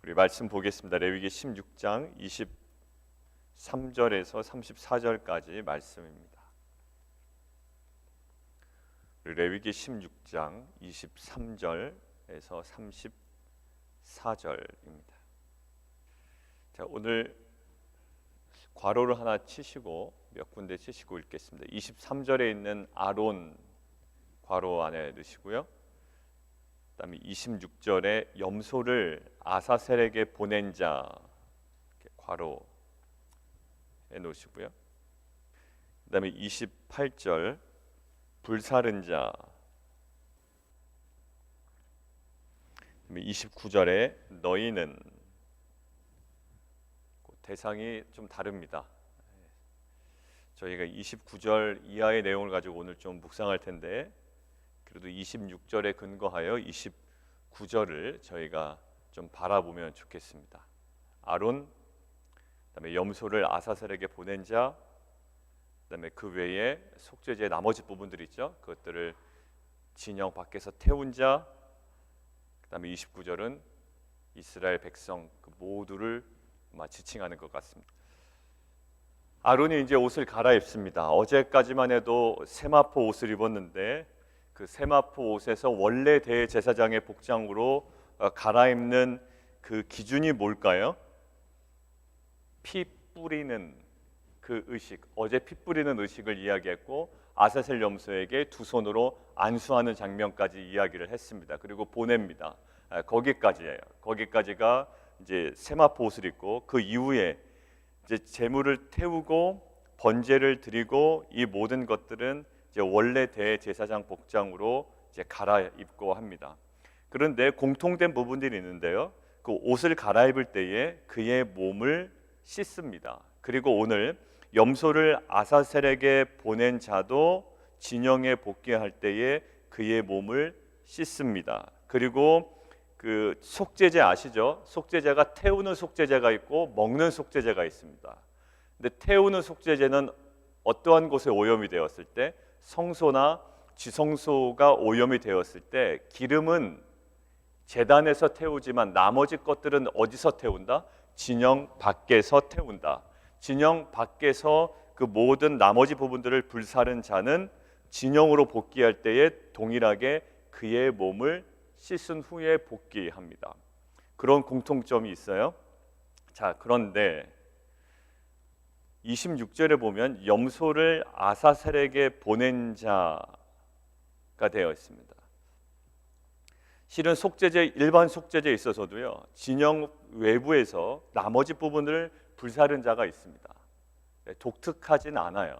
우리 말씀 보겠습니다. 레위기 16장 23절에서 34절까지 말씀입니다. 레위기 16장 23절에서 34절입니다. 자, 오늘 괄호를 하나 치시고 몇 군데 치시고 읽겠습니다. 23절에 있는 아론 괄호 안에 넣으시고요. 그다음에 26절에 염소를 아사셀에게 보낸 자 이렇게 괄호에 놓으시고요. 그다음에 28절 불사른 자 그다음에 29절에 너희는 그 대상이 좀 다릅니다. 저희가 29절 이하의 내용을 가지고 오늘 좀 묵상할 텐데 그래도 26절에 근거하여 29절을 저희가 좀 바라보면 좋겠습니다. 아론 그다음에 염소를 아사셀에게 보낸 자 그다음에 그 외에 속죄제의 나머지 부분들 있죠. 그것들을 진영 밖에서 태운 자 그다음에 29절은 이스라엘 백성 그 모두를 지칭하는 것 같습니다. 아론이 이제 옷을 갈아입습니다. 어제까지만 해도 세마포 옷을 입었는데 그 세마포 옷에서 원래 대제사장의 복장으로 어, 갈아입는 그 기준이 뭘까요? 피 뿌리는 그 의식, 어제 피 뿌리는 의식을 이야기했고 아사셀 염소에게 두 손으로 안수하는 장면까지 이야기를 했습니다. 그리고 보냅니다. 아, 거기까지예요. 거기까지가 이제 세마포 옷을 입고 그 이후에 이제 제물을 태우고 번제를 드리고 이 모든 것들은 이제 원래 대제사장 복장으로 이제 갈아입고 합니다. 그런데 공통된 부분들이 있는데요. 그 옷을 갈아입을 때에 그의 몸을 씻습니다. 그리고 오늘 염소를 아사셀에게 보낸 자도 진영에 복귀할 때에 그의 몸을 씻습니다. 그리고 그 속죄제 아시죠? 속죄제가 태우는 속죄제가 있고 먹는 속죄제가 있습니다. 근데 태우는 속죄제는 어떠한 곳에 오염이 되었을 때 성소나 지성소가 오염이 되었을 때 기름은 재단에서 태우지만 나머지 것들은 어디서 태운다? 진영 밖에서 태운다. 진영 밖에서 그 모든 나머지 부분들을 불사른 자는 진영으로 복귀할 때에 동일하게 그의 몸을 씻은 후에 복귀합니다. 그런 공통점이 있어요. 자, 그런데 26절에 보면 염소를 아사셀에게 보낸 자가 되어 있습니다. 실은 속죄제 일반 속죄제에 있어서도요. 진영 외부에서 나머지 부분을 불사른 자가 있습니다. 네, 독특하진 않아요.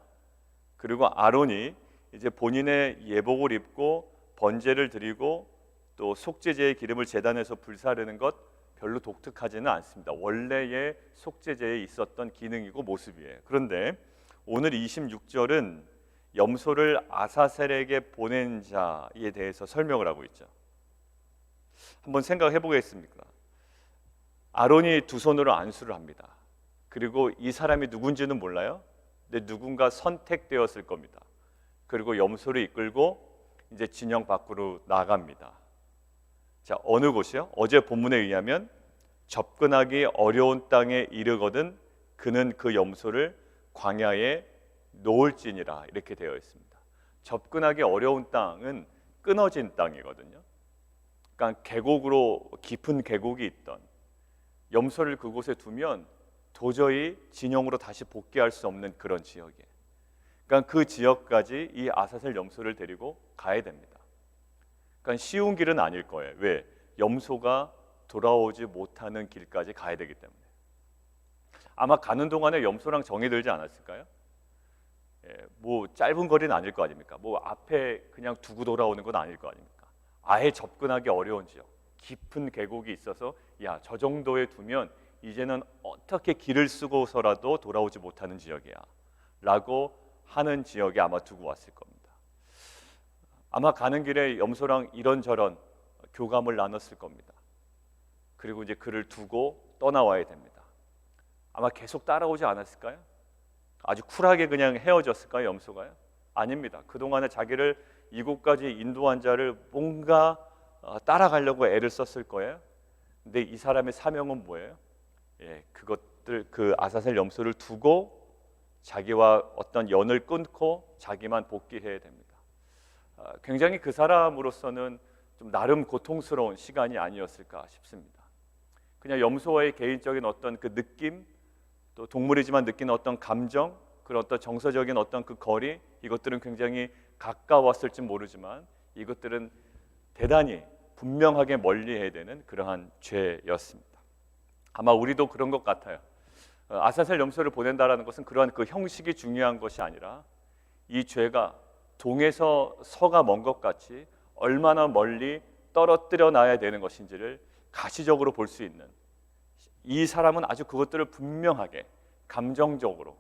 그리고 아론이 이제 본인의 예복을 입고 번제를 드리고 또 속죄제의 기름을 재단에서 불사르는 것 별로 독특하지는 않습니다. 원래의 속죄제에 있었던 기능이고 모습이에요. 그런데 오늘 26절은 염소를 아사셀에게 보낸 자에 대해서 설명을 하고 있죠. 한번 생각해 보겠습니까? 아론이 두 손으로 안수를 합니다. 그리고 이 사람이 누군지는 몰라요. 근데 누군가 선택되었을 겁니다. 그리고 염소를 이끌고 이제 진영 밖으로 나갑니다. 자, 어느 곳이요? 어제 본문에 의하면 접근하기 어려운 땅에 이르거든 그는 그 염소를 광야에 놓을지니라 이렇게 되어 있습니다. 접근하기 어려운 땅은 끊어진 땅이거든요. 그러니까 계곡으로 깊은 계곡이 있던 염소를 그곳에 두면 도저히 진영으로 다시 복귀할 수 없는 그런 지역이에요. 그러니까 그 지역까지 이 아사셀 염소를 데리고 가야 됩니다. 그러니까 쉬운 길은 아닐 거예요. 왜? 염소가 돌아오지 못하는 길까지 가야 되기 때문에. 아마 가는 동안에 염소랑 정이 들지 않았을까요? 예, 뭐 짧은 거리는 아닐 거 아닙니까? 뭐 앞에 그냥 두고 돌아오는 건 아닐 거 아닙니까? 아예 접근하기 어려운 지역, 깊은 계곡이 있어서 야, 저 정도에 두면 이제는 어떻게 길을 쓰고서라도 돌아오지 못하는 지역이야. 라고 하는 지역에 아마 두고 왔을 겁니다. 아마 가는 길에 염소랑 이런저런 교감을 나눴을 겁니다. 그리고 이제 그를 두고 떠나와야 됩니다. 아마 계속 따라오지 않았을까요? 아주 쿨하게 그냥 헤어졌을까요, 염소가요? 아닙니다. 그동안에 자기를 이곳까지 인도한 자를 뭔가 어, 따라가려고 애를 썼을 거예요. 근데 이 사람의 사명은 뭐예요? 예, 그것들 그 아사셀 염소를 두고 자기와 어떤 연을 끊고 자기만 복귀해야 됩니다. 아, 굉장히 그 사람으로서는 좀 나름 고통스러운 시간이 아니었을까 싶습니다. 그냥 염소와의 개인적인 어떤 그 느낌, 또 동물이지만 느끼는 어떤 감정, 그런 어떤 정서적인 어떤 그 거리, 이것들은 굉장히 가까웠을지 모르지만 이것들은 대단히 분명하게 멀리해야 되는 그러한 죄였습니다. 아마 우리도 그런 것 같아요. 어, 아사셀 염소를 보낸다라는 것은 그러한 그 형식이 중요한 것이 아니라 이 죄가 동에서 서가 먼 것 같이 얼마나 멀리 떨어뜨려 놔야 되는 것인지를 가시적으로 볼 수 있는 이 사람은 아주 그것들을 분명하게 감정적으로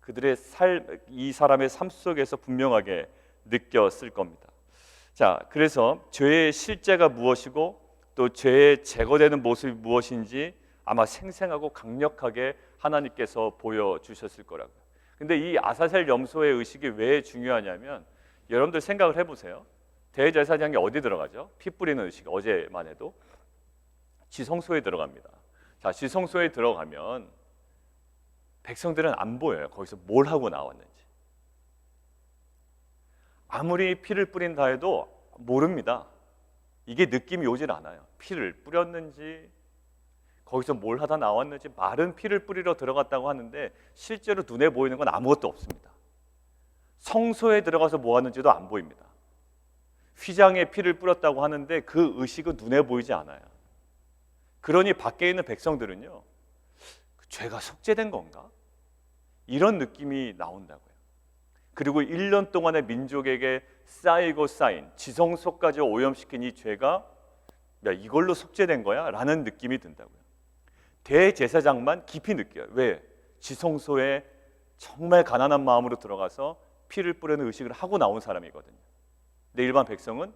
그들의 삶, 이 사람의 삶 속에서 분명하게 느꼈을 겁니다. 자, 그래서 죄의 실제가 무엇이고 또 죄의 제거되는 모습이 무엇인지 아마 생생하고 강력하게 하나님께서 보여주셨을 거라고요. 근데 이 아사셀 염소의 의식이 왜 중요하냐면 여러분들 생각을 해보세요. 대제사장이 어디 들어가죠? 피 뿌리는 의식 어제만 해도 지성소에 들어갑니다. 자, 지성소에 들어가면 백성들은 안 보여요. 거기서 뭘 하고 나왔는지. 아무리 피를 뿌린다 해도 모릅니다. 이게 느낌이 오질 않아요. 피를 뿌렸는지 거기서 뭘 하다 나왔는지 마른 피를 뿌리러 들어갔다고 하는데 실제로 눈에 보이는 건 아무것도 없습니다. 성소에 들어가서 뭐 하는지도 안 보입니다. 휘장에 피를 뿌렸다고 하는데 그 의식은 눈에 보이지 않아요. 그러니 밖에 있는 백성들은요, 그 죄가 속죄된 건가? 이런 느낌이 나온다고요. 그리고 1년 동안의 민족에게 쌓이고 쌓인 지성소까지 오염시킨 이 죄가 야 이걸로 속죄된 거야? 라는 느낌이 든다고요. 대제사장만 깊이 느껴요. 왜? 지성소에 정말 가난한 마음으로 들어가서 피를 뿌리는 의식을 하고 나온 사람이거든요. 근데 일반 백성은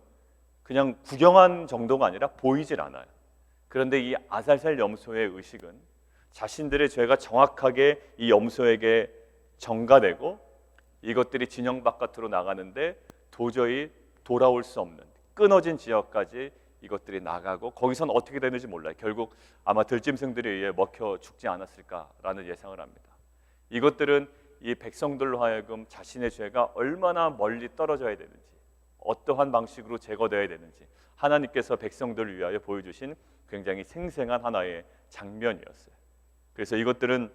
그냥 구경한 정도가 아니라 보이질 않아요. 그런데 이 아살살 염소의 의식은 자신들의 죄가 정확하게 이 염소에게 전가되고 이것들이 진영 바깥으로 나가는데 도저히 돌아올 수 없는 끊어진 지역까지 이것들이 나가고 거기선 어떻게 되는지 몰라요. 결국 아마 들짐승들에 의해 먹혀 죽지 않았을까라는 예상을 합니다. 이것들은 이 백성들로 하여금 자신의 죄가 얼마나 멀리 떨어져야 되는지 어떠한 방식으로 제거되어야 되는지 하나님께서 백성들을 위하여 보여주신 굉장히 생생한 하나의 장면이었어요. 그래서 이것들은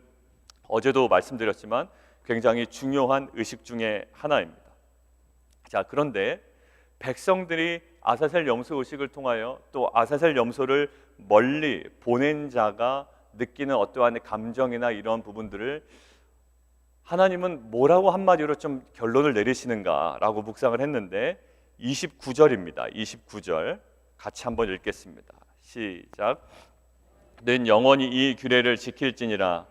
어제도 말씀드렸지만 굉장히 중요한 의식 중의 하나입니다. 자, 그런데 백성들이 아사셀 염소 의식을 통하여 또 아사셀 염소를 멀리 보낸 자가 느끼는 어떠한 감정이나 이런 부분들을 하나님은 뭐라고 한마디로 좀 결론을 내리시는가라고 묵상을 했는데 29절입니다. 29절 같이 한번 읽겠습니다. 시작. 는 영원히 이 규례를 지킬지니라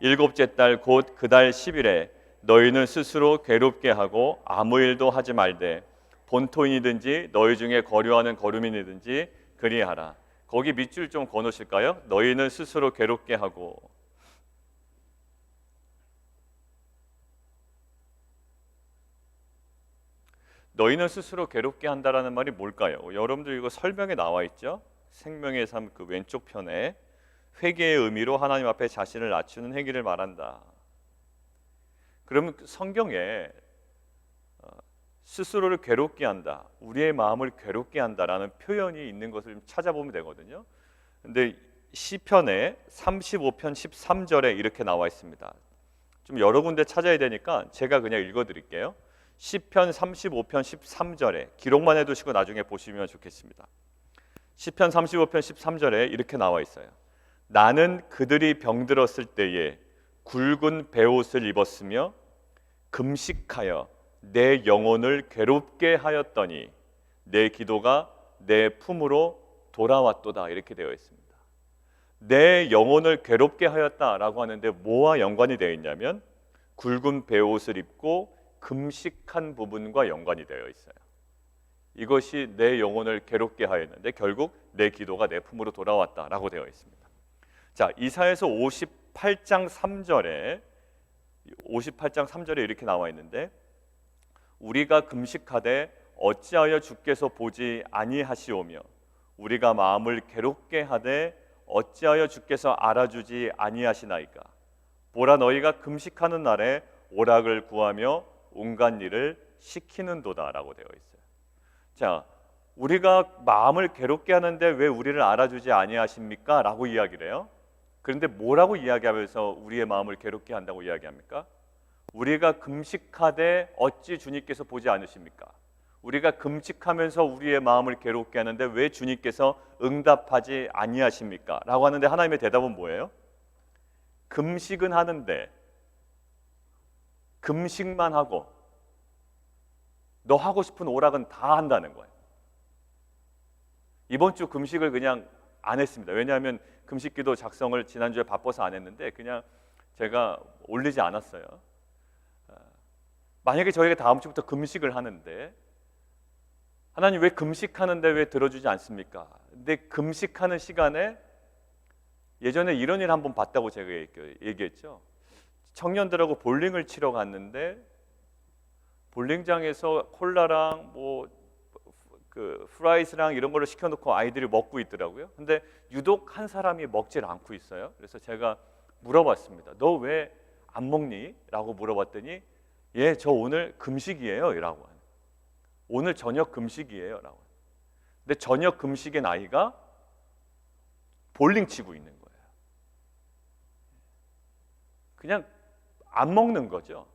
일곱째 달 곧 그 달 10일에 너희는 스스로 괴롭게 하고 아무 일도 하지 말되 본토인이든지 너희 중에 거류하는 거류민이든지 그리하라. 거기 밑줄 좀 거놓으실까요? 너희는 스스로 괴롭게 하고 너희는 스스로 괴롭게 한다라는 말이 뭘까요? 여러분들 이거 설명에 나와 있죠? 생명의 삶 그 왼쪽 편에 회개의 의미로 하나님 앞에 자신을 낮추는 행위를 말한다. 그러면 성경에 어, 스스로를 괴롭게 한다, 우리의 마음을 괴롭게 한다라는 표현이 있는 것을 좀 찾아보면 되거든요. 근데 시편에 35편 13절에 이렇게 나와 있습니다. 좀 여러 군데 찾아야 되니까 제가 그냥 읽어 드릴게요. 시편 35편 13절에 기록만 해 두시고 나중에 보시면 좋겠습니다. 시편 35편 13절에 이렇게 나와 있어요. 나는 그들이 병들었을 때에 굵은 베옷을 입었으며 금식하여 내 영혼을 괴롭게 하였더니 내 기도가 내 품으로 돌아왔도다 이렇게 되어 있습니다. 내 영혼을 괴롭게 하였다라고 하는데 뭐와 연관이 되어 있냐면 굵은 베옷을 입고 금식한 부분과 연관이 되어 있어요. 이것이 내 영혼을 괴롭게 하였는데 결국 내 기도가 내 품으로 돌아왔다라고 되어 있습니다. 자, 이사에서 58장 3절에 58장 3절에 이렇게 나와 있는데 우리가 금식하되 어찌하여 주께서 보지 아니하시오며 우리가 마음을 괴롭게 하되 어찌하여 주께서 알아주지 아니하시나이까 보라 너희가 금식하는 날에 오락을 구하며 온갖 일을 시키는도다라고 되어 있어요. 자, 우리가 마음을 괴롭게 하는데 왜 우리를 알아주지 아니하십니까? 라고 이야기를 해요. 그런데 뭐라고 이야기하면서 우리의 마음을 괴롭게 한다고 이야기합니까? 우리가 금식하되 어찌 주님께서 보지 않으십니까? 우리가 금식하면서 우리의 마음을 괴롭게 하는데 왜 주님께서 응답하지 아니하십니까? 라고 하는데 하나님의 대답은 뭐예요? 금식은 하는데 금식만 하고 너 하고 싶은 오락은 다 한다는 거예요. 이번 주 금식을 그냥 안 했습니다. 왜냐하면 금식기도 작성을 지난주에 바빠서 안 했는데 그냥 제가 올리지 않았어요. 아, 만약에 저희가 다음 주부터 금식을 하는데 하나님 왜 금식하는데 왜 들어주지 않습니까? 근데 금식하는 시간에 예전에 이런 일 한 번 봤다고 제가 얘기했죠. 청년들하고 볼링을 치러 갔는데 볼링장에서 콜라랑 뭐 그 프라이스랑 이런 거를 시켜놓고 아이들이 먹고 있더라고요. 근데 유독 한 사람이 먹질 않고 있어요. 그래서 제가 물어봤습니다. 너 왜 안 먹니? 라고 물어봤더니 예, 저 오늘 금식이에요. 라고. 오늘 저녁 금식이에요. 라고. 근데 저녁 금식의 나이가 볼링 치고 있는 거예요. 그냥 안 먹는 거죠.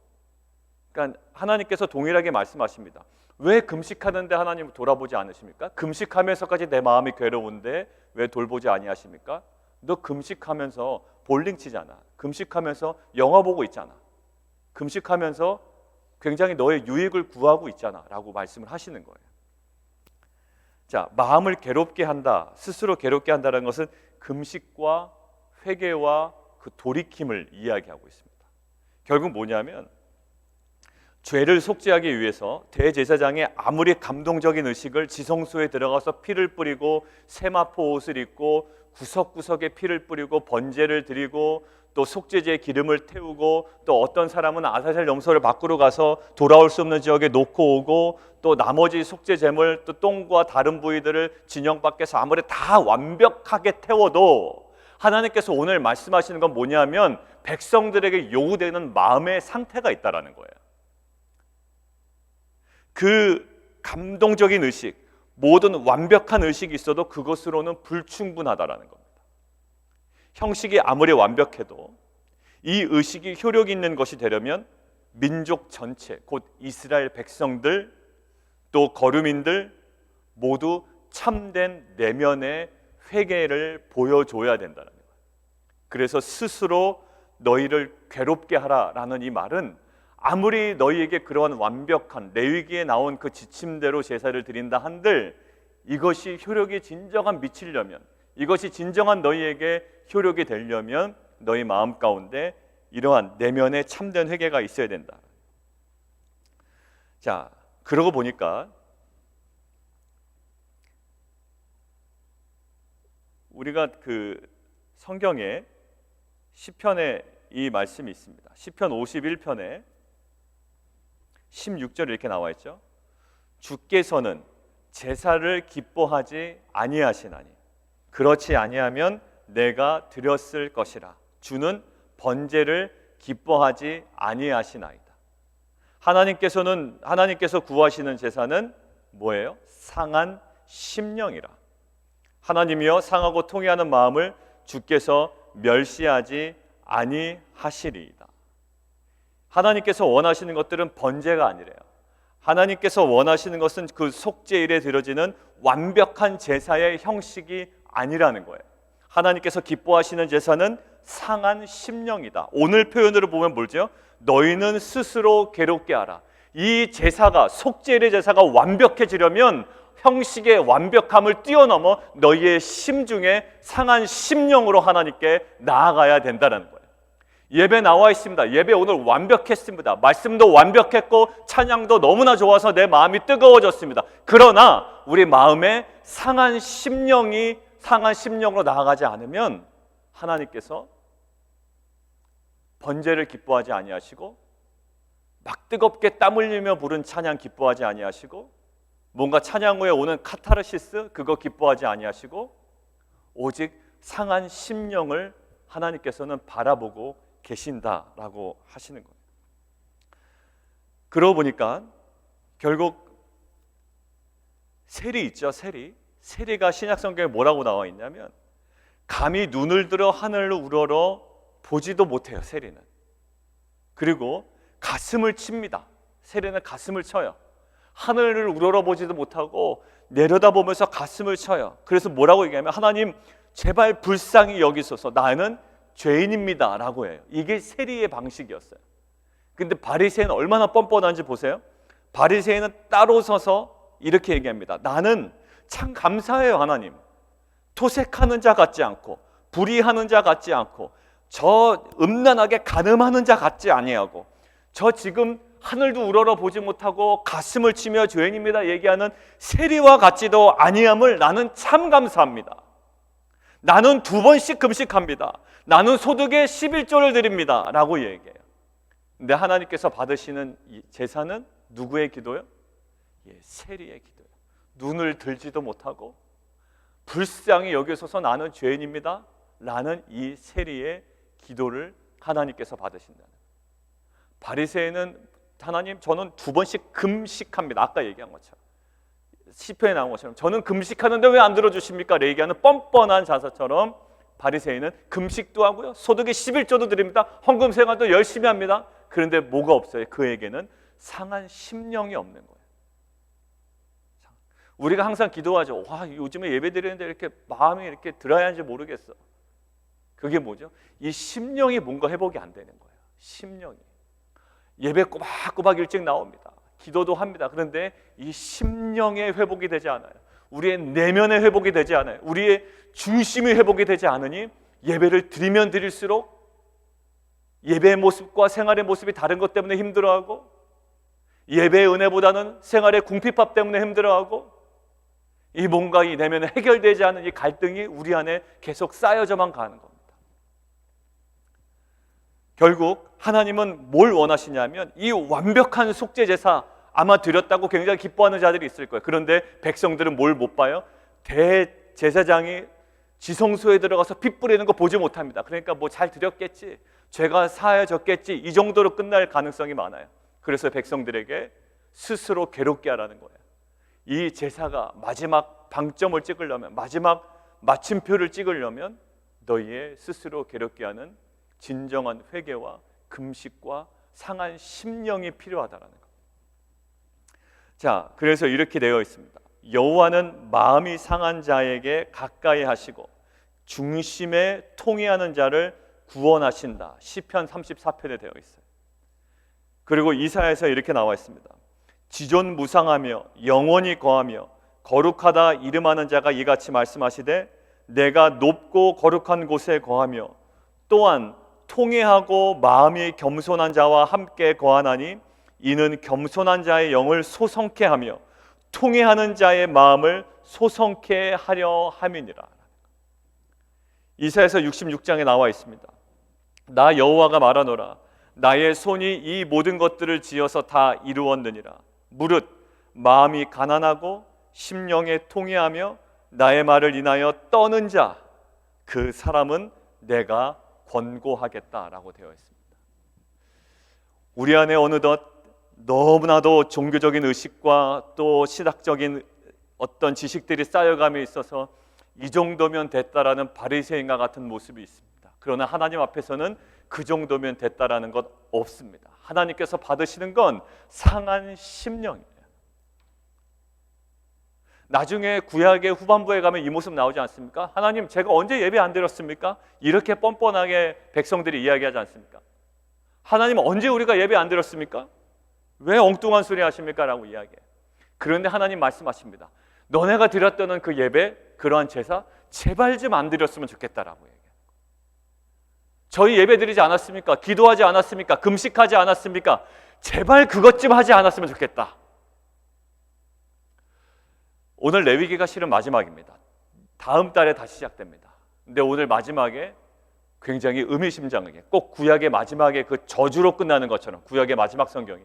그러니까 하나님께서 동일하게 말씀하십니다. 왜 금식하는데 하나님 돌아보지 않으십니까? 금식하면서까지 내 마음이 괴로운데 왜 돌보지 아니하십니까? 너 금식하면서 볼링 치잖아. 금식하면서 영화 보고 있잖아. 금식하면서 굉장히 너의 유익을 구하고 있잖아 라고 말씀을 하시는 거예요. 자, 마음을 괴롭게 한다, 스스로 괴롭게 한다는 것은 금식과 회개와 그 돌이킴을 이야기하고 있습니다. 결국 뭐냐면 죄를 속죄하기 위해서 대제사장이 아무리 감동적인 의식을 지성소에 들어가서 피를 뿌리고 세마포 옷을 입고 구석구석에 피를 뿌리고 번제를 드리고 또 속죄제의 기름을 태우고 또 어떤 사람은 아사셀 염소를 밖으로 가서 돌아올 수 없는 지역에 놓고 오고 또 나머지 속죄제물 또 똥과 다른 부위들을 진영 밖에서 아무리 다 완벽하게 태워도 하나님께서 오늘 말씀하시는 건 뭐냐면 백성들에게 요구되는 마음의 상태가 있다라는 거예요. 그 감동적인 의식, 모든 완벽한 의식이 있어도 그것으로는 불충분하다라는 겁니다. 형식이 아무리 완벽해도 이 의식이 효력 있는 것이 되려면 민족 전체, 곧 이스라엘 백성들 또 거류민들 모두 참된 내면의 회개를 보여줘야 된다는 거예요. 그래서 스스로 너희를 괴롭게 하라라는 이 말은 아무리 너희에게 그러한 완벽한 레위기에 나온 그 지침대로 제사를 드린다 한들 이것이 효력이 진정한 미치려면 이것이 진정한 너희에게 효력이 되려면 너희 마음 가운데 이러한 내면의 참된 회개가 있어야 된다. 자, 그러고 보니까 우리가 그 성경에 시편에 이 말씀이 있습니다. 시편 51편에 16절 이렇게 나와 있죠. 주께서는 제사를 기뻐하지 아니하시나니 그렇지 아니하면 내가 드렸을 것이라 주는 번제를 기뻐하지 아니하시나이다. 하나님께서는 하나님께서 구하시는 제사는 뭐예요? 상한 심령이라. 하나님이여 상하고 통회하는 마음을 주께서 멸시하지 아니하시리이다. 하나님께서 원하시는 것들은 번제가 아니래요. 하나님께서 원하시는 것은 그 속죄일에 드려지는 완벽한 제사의 형식이 아니라는 거예요. 하나님께서 기뻐하시는 제사는 상한 심령이다. 오늘 표현으로 보면 뭐죠? 너희는 스스로 괴롭게 하라. 이 제사가 속죄일의 제사가 완벽해지려면 형식의 완벽함을 뛰어넘어 너희의 심중에 상한 심령으로 하나님께 나아가야 된다는 거예요. 예배 나와 있습니다. 예배 오늘 완벽했습니다. 말씀도 완벽했고 찬양도 너무나 좋아서 내 마음이 뜨거워졌습니다. 그러나 우리 마음에 상한 심령이 상한 심령으로 나아가지 않으면 하나님께서 번제를 기뻐하지 아니하시고 막 뜨겁게 땀 흘리며 부른 찬양 기뻐하지 아니하시고 뭔가 찬양 후에 오는 카타르시스 그거 기뻐하지 아니하시고 오직 상한 심령을 하나님께서는 바라보고 계신다라고 하시는 거예요. 그러고 보니까 결국 세리 있죠, 세리. 세리가 신약 성경에 뭐라고 나와 있냐면 감히 눈을 들어 하늘을 우러러 보지도 못해요, 세리는. 그리고 가슴을 칩니다. 세리는 가슴을 쳐요. 하늘을 우러러 보지도 못하고 내려다보면서 가슴을 쳐요. 그래서 뭐라고 얘기하면 하나님 제발 불쌍히 여기소서 나는 죄인입니다 라고 해요. 이게 세리의 방식이었어요. 근데 바리새인은 얼마나 뻔뻔한지 보세요. 바리새인은 따로 서서 이렇게 얘기합니다. 나는 참 감사해요, 하나님. 토색하는 자 같지 않고 불의하는 자 같지 않고 저 음란하게 가늠하는 자 같지 아니하고 저 지금 하늘도 우러러 보지 못하고 가슴을 치며 죄인입니다 얘기하는 세리와 같지도 아니함을 나는 참 감사합니다. 나는 두 번씩 금식합니다. 나는 소득의 11조를 드립니다. 라고 얘기해요. 근데 하나님께서 받으시는 이 제사는 누구의 기도요? 예, 세리의 기도요. 눈을 들지도 못하고 불쌍히 여기서서 나는 죄인입니다. 라는 이 세리의 기도를 하나님께서 받으신다는. 바리새인은 하나님 저는 두 번씩 금식합니다. 아까 얘기한 것처럼. 시편에 나온 것처럼 저는 금식하는데 왜 안 들어주십니까? 얘기하는 뻔뻔한 자사처럼 바리새인은 금식도 하고요. 소득의 11조도 드립니다. 헌금 생활도 열심히 합니다. 그런데 뭐가 없어요? 그에게는 상한 심령이 없는 거예요. 우리가 항상 기도하죠. 와, 요즘에 예배 드리는데 이렇게 마음이 이렇게 하는지 모르겠어. 그게 뭐죠? 이 심령이 뭔가 회복이 안 되는 거예요. 심령이. 예배 꼬박꼬박 일찍 나옵니다. 기도도 합니다. 그런데 이 심령의 회복이 되지 않아요. 우리의 내면의 회복이 되지 않아요. 우리의 중심이 회복이 되지 않으니 예배를 드리면 드릴수록 예배의 모습과 생활의 모습이 다른 것 때문에 힘들어하고 예배의 은혜보다는 생활의 궁핍밥 때문에 힘들어하고 이 뭔가 이 내면에 해결되지 않은 이 갈등이 우리 안에 계속 쌓여져만 가는 겁니다. 결국 하나님은 뭘 원하시냐면 이 완벽한 속죄 제사 아마 드렸다고 굉장히 기뻐하는 자들이 있을 거예요. 그런데 백성들은 뭘 못 봐요? 대제사장이 지성소에 들어가서 피 뿌리는 거 보지 못합니다. 그러니까 뭐 잘 드렸겠지, 죄가 사해졌겠지 이 정도로 끝날 가능성이 많아요. 그래서 백성들에게 스스로 괴롭게 하라는 거예요. 이 제사가 마지막 방점을 찍으려면 마지막 마침표를 찍으려면 너희의 스스로 괴롭게 하는 진정한 회개와 금식과 상한 심령이 필요하다라는 것. 자, 그래서 이렇게 되어 있습니다. 여호와는 마음이 상한 자에게 가까이 하시고 중심에 통해하는 자를 구원하신다. 시편 34편에 되어 있어요. 그리고 이사야에서 이렇게 나와 있습니다. 지존 무상하며 영원히 거하며 거룩하다 이름하는 자가 이같이 말씀하시되 내가 높고 거룩한 곳에 거하며 또한 통회하고 마음이 겸손한 자와 함께 거하나니 이는 겸손한 자의 영을 소성케 하며 통회하는 자의 마음을 소성케 하려 함이니라. 이사에서 66장에 나와 있습니다. 나 여호와가 말하노라 나의 손이 이 모든 것들을 지어서 다 이루었느니라. 무릇 마음이 가난하고 심령에 통회하며 나의 말을 인하여 떠는 자 그 사람은 내가 권고하겠다라고 되어 있습니다. 우리 안에 어느덧 너무나도 종교적인 의식과 또 신학적인 어떤 지식들이 쌓여감에 있어서 이 정도면 됐다라는 바리새인과 같은 모습이 있습니다. 그러나 하나님 앞에서는 그 정도면 됐다라는 것 없습니다. 하나님께서 받으시는 건 상한 심령이에요. 나중에 구약의 후반부에 가면 이 모습 나오지 않습니까? 하나님, 제가 언제 예배 안 드렸습니까? 이렇게 뻔뻔하게 백성들이 이야기하지 않습니까? 하나님, 언제 우리가 예배 안 드렸습니까? 왜 엉뚱한 소리 하십니까? 라고 이야기해요. 그런데 하나님 말씀하십니다. 너네가 드렸던 그 예배, 그러한 제사, 제발 좀 안 드렸으면 좋겠다라고 얘기해요. 저희 예배 드리지 않았습니까? 기도하지 않았습니까? 금식하지 않았습니까? 제발 그것 좀 하지 않았으면 좋겠다. 오늘 레위기가 실은 마지막입니다. 다음 달에 다시 시작됩니다. 근데 오늘 마지막에 굉장히 의미심장하게 꼭 구약의 마지막에 그 저주로 끝나는 것처럼 구약의 마지막 성경이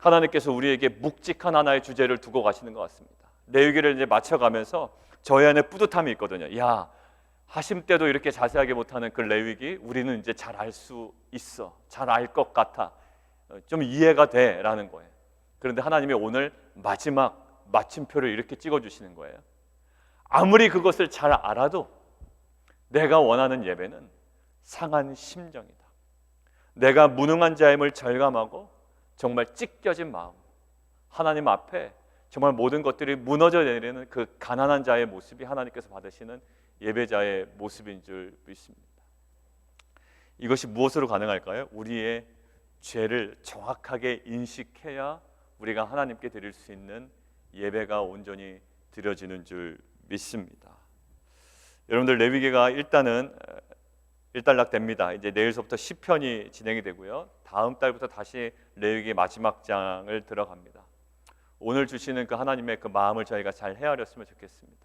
하나님께서 우리에게 묵직한 하나의 주제를 두고 가시는 것 같습니다. 레위기를 이제 맞춰가면서 저희 안에 뿌듯함이 있거든요. 야, 하심 때도 이렇게 자세하게 못하는 그 레위기 우리는 이제 잘 알 수 있어, 잘 알 것 같아, 어, 좀 이해가 돼라는 거예요. 그런데 하나님이 오늘 마지막 마침표를 이렇게 찍어주시는 거예요. 아무리 그것을 잘 알아도 내가 원하는 예배는 상한 심정이다. 내가 무능한 자임을 절감하고 정말 찢겨진 마음, 하나님 앞에 정말 모든 것들이 무너져 내리는 그 가난한 자의 모습이 하나님께서 받으시는 예배자의 모습인 줄 믿습니다. 이것이 무엇으로 가능할까요? 우리의 죄를 정확하게 인식해야 우리가 하나님께 드릴 수 있는 예배가 온전히 드려지는 줄 믿습니다. 여러분들 레위기가 일단은 어, 일단락됩니다. 이제 내일서부터 시편이 진행이 되고요. 다음 달부터 다시 레위기 마지막 장을 들어갑니다. 오늘 주시는 그 하나님의 그 마음을 저희가 잘 헤아렸으면 좋겠습니다.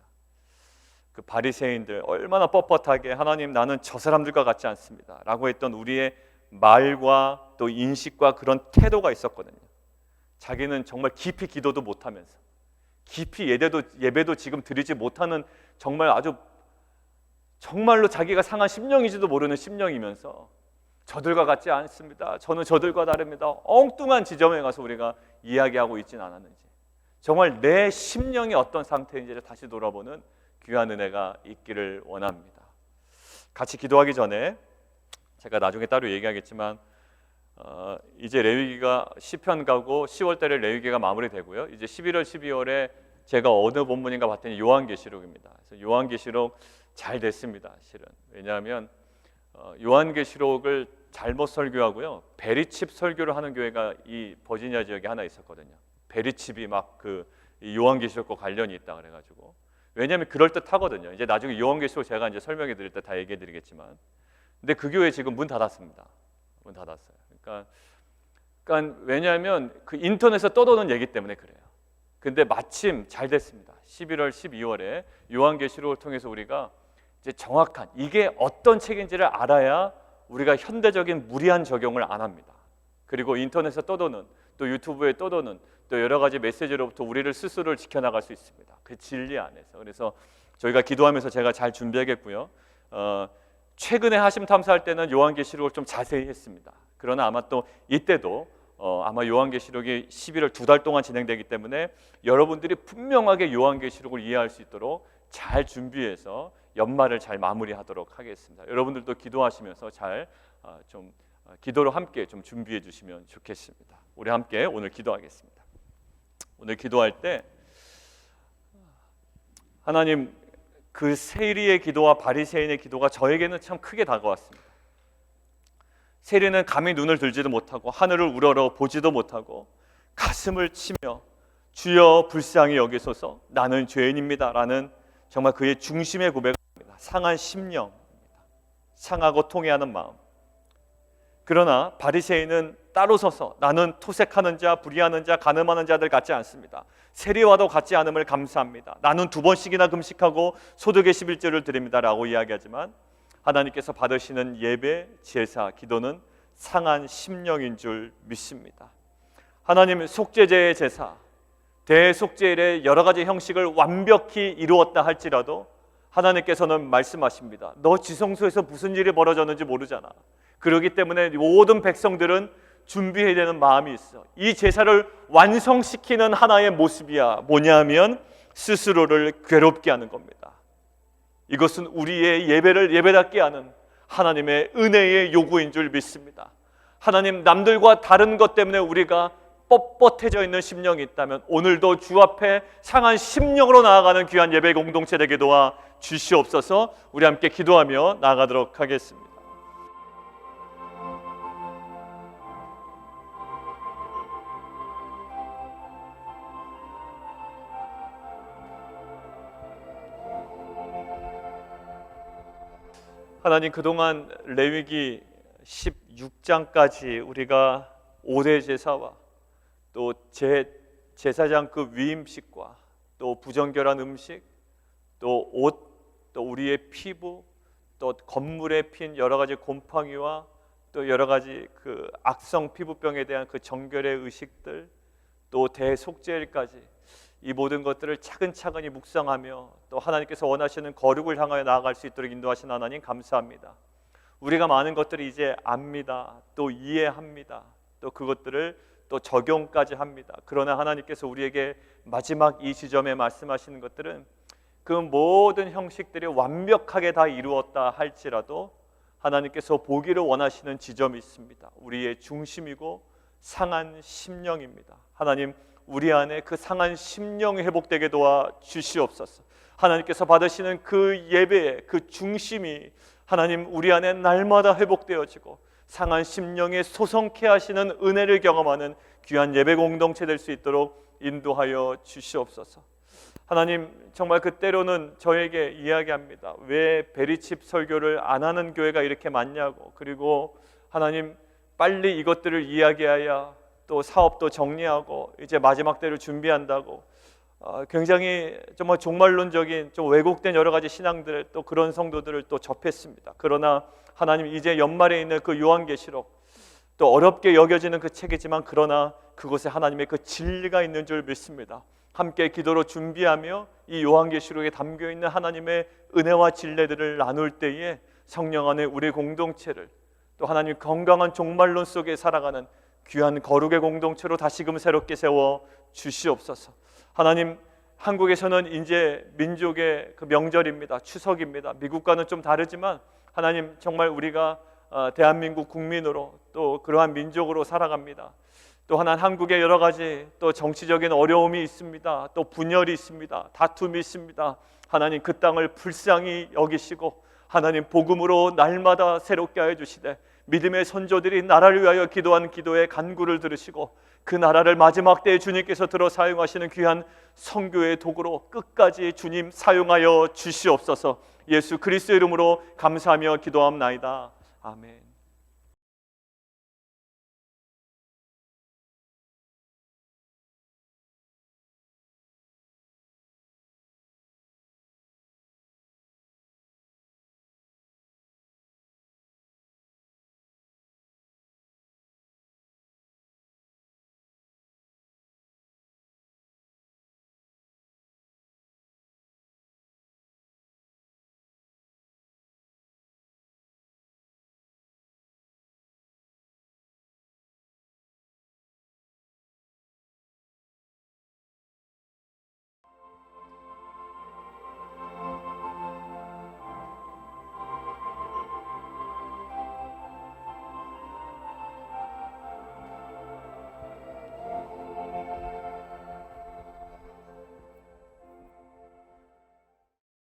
그 바리새인들 얼마나 뻣뻣하게 하나님 나는 저 사람들과 같지 않습니다라고 했던 우리의 말과 또 인식과 그런 태도가 있었거든요. 자기는 정말 깊이 기도도 못 하면서 깊이 예배도 예배도 지금 드리지 못하는 정말 아주 정말로 자기가 상한 심령인지도 모르는 심령이면서 저들과 같지 않습니다. 저는 저들과 다릅니다. 엉뚱한 지점에 가서 우리가 이야기하고 있진 않았는지 정말 내 심령이 어떤 상태인지를 다시 돌아보는 귀한 은혜가 있기를 원합니다. 같이 기도하기 전에 제가 나중에 따로 얘기하겠지만 어, 이제 레위기가 시편 가고 10월 달에 레위기가 마무리되고요. 이제 11월 12월에 제가 어느 본문인가 봤더니 요한계시록입니다. 그래서 요한계시록 잘 됐습니다. 실은 왜냐하면 어, 요한계시록을 잘못 설교하고요. 베리칩 설교를 하는 교회가 이 버지니아 지역에 하나 있었거든요. 베리칩이 막 그 요한계시록과 관련이 있다 그래가지고 왜냐하면 그럴 듯하거든요. 이제 나중에 요한계시록 제가 이제 설명해 드릴 때 다 얘기해 드리겠지만 근데 그 교회 지금 문 닫았습니다. 문 닫았어요. 그러니까, 그러니까 왜냐하면 그 인터넷에 떠도는 얘기 때문에 그래요. 근데 마침 잘 됐습니다. 11월, 12월에 요한계시록을 통해서 우리가 이제 정확한 이게 어떤 책인지를 알아야 우리가 현대적인 무리한 적용을 안 합니다. 그리고 인터넷에 떠도는 또 유튜브에 떠도는 또 여러 가지 메시지로부터 우리를 스스로를 지켜나갈 수 있습니다. 그 진리 안에서. 그래서 저희가 기도하면서 제가 잘 준비하겠고요. 어, 최근에 하심 탐사할 때는 요한계시록을 좀 자세히 했습니다. 그러나 아마 또 이때도 어, 아마 요한계시록이 11월 두 달 동안 진행되기 때문에 여러분들이 분명하게 요한계시록을 이해할 수 있도록 잘 준비해서 연말을 잘 마무리하도록 하겠습니다. 여러분들도 기도하시면서 잘좀 어, 기도로 함께 좀 준비해 주시면 좋겠습니다. 우리 함께 오늘 기도하겠습니다. 오늘 기도할 때 하나님 그 세리의 기도와 바리새인의 기도가 저에게는 참 크게 다가왔습니다. 세리는 감히 눈을 들지도 못하고 하늘을 우러러 보지도 못하고 가슴을 치며 주여 불쌍히 여기소서 나는 죄인입니다라는 정말 그의 중심의 고백입니다. 상한 심령입니다. 상하고 통해하는 마음. 그러나 바리새인은 따로 서서 나는 토색하는 자, 불의하는 자, 가늠하는 자들 같지 않습니다. 세리와도 같지 않음을 감사합니다. 나는 두 번씩이나 금식하고 소득의 11조를 드립니다라고 이야기하지만 하나님께서 받으시는 예배, 제사, 기도는 상한 심령인 줄 믿습니다. 하나님 속죄제의 제사, 대속죄의 여러 가지 형식을 완벽히 이루었다 할지라도 하나님께서는 말씀하십니다. 너 지성소에서 무슨 일이 벌어졌는지 모르잖아. 그러기 때문에 모든 백성들은 준비해야 되는 마음이 있어. 이 제사를 완성시키는 하나의 모습이야. 뭐냐면 스스로를 괴롭게 하는 겁니다. 이것은 우리의 예배를 예배답게 하는 하나님의 은혜의 요구인 줄 믿습니다. 하나님 남들과 다른 것 때문에 우리가 뻣뻣해져 있는 심령이 있다면 오늘도 주 앞에 상한 심령으로 나아가는 귀한 예배 공동체 되게 도와 주시옵소서. 우리 함께 기도하며 나아가도록 하겠습니다. 하나님 그동안 레위기 16장까지 우리가 오대 제사와 또 제, 제사장 그 위임식과 또 부정결한 음식 또 옷 또 우리의 피부 또 건물에 핀 여러 가지 곰팡이와 또 여러 가지 그 악성 피부병에 대한 그 정결의 의식들 또 대속죄일까지 이 모든 것들을 차근차근히 묵상하며 또 하나님께서 원하시는 거룩을 향하여 나아갈 수 있도록 인도하신 하나님 감사합니다. 우리가 많은 것들을 이제 압니다. 또 이해합니다. 또 그것들을 또 적용까지 합니다. 그러나 하나님께서 우리에게 마지막 이 지점에 말씀하시는 것들은 그 모든 형식들이 완벽하게 다 이루었다 할지라도 하나님께서 보기를 원하시는 지점이 있습니다. 우리의 중심이고 상한 심령입니다. 하나님 우리 안에 그 상한 심령이 회복되게 도와 주시옵소서. 하나님께서 받으시는 그 예배의 그 중심이 하나님 우리 안에 날마다 회복되어지고 상한 심령에 소성케 하시는 은혜를 경험하는 귀한 예배 공동체 될 수 있도록 인도하여 주시옵소서. 하나님 정말 그 때로는 저에게 이야기합니다. 왜 베리칩 설교를 안 하는 교회가 이렇게 많냐고. 그리고 하나님 빨리 이것들을 이야기해야 또 사업도 정리하고 이제 마지막 때를 준비한다고. 어, 굉장히 정말 종말론적인 좀 왜곡된 여러 가지 신앙들 또 그런 성도들을 또 접했습니다. 그러나 하나님 이제 연말에 있는 그 요한계시록 또 어렵게 여겨지는 그 책이지만 그러나 그곳에 하나님의 그 진리가 있는 줄 믿습니다. 함께 기도로 준비하며 이 요한계시록에 담겨 있는 하나님의 은혜와 진리들을 나눌 때에 성령 안에 우리 공동체를 또 하나님 건강한 종말론 속에 살아가는 귀한 거룩의 공동체로 다시금 새롭게 세워 주시옵소서. 하나님 한국에서는 이제 민족의 그 명절입니다. 추석입니다. 미국과는 좀 다르지만 하나님 정말 우리가 어, 대한민국 국민으로 또 그러한 민족으로 살아갑니다. 또 하나 한국에 여러 가지 또 정치적인 어려움이 있습니다. 또 분열이 있습니다. 다툼이 있습니다. 하나님 그 땅을 불쌍히 여기시고 하나님 복음으로 날마다 새롭게 하여 주시되 믿음의 선조들이 나라를 위하여 기도한 기도의 간구를 들으시고 그 나라를 마지막 때에 주님께서 들어 사용하시는 귀한 성교의 도구로 끝까지 주님 사용하여 주시옵소서. 예수 그리스도 이름으로 감사하며 기도함나이다. 아멘.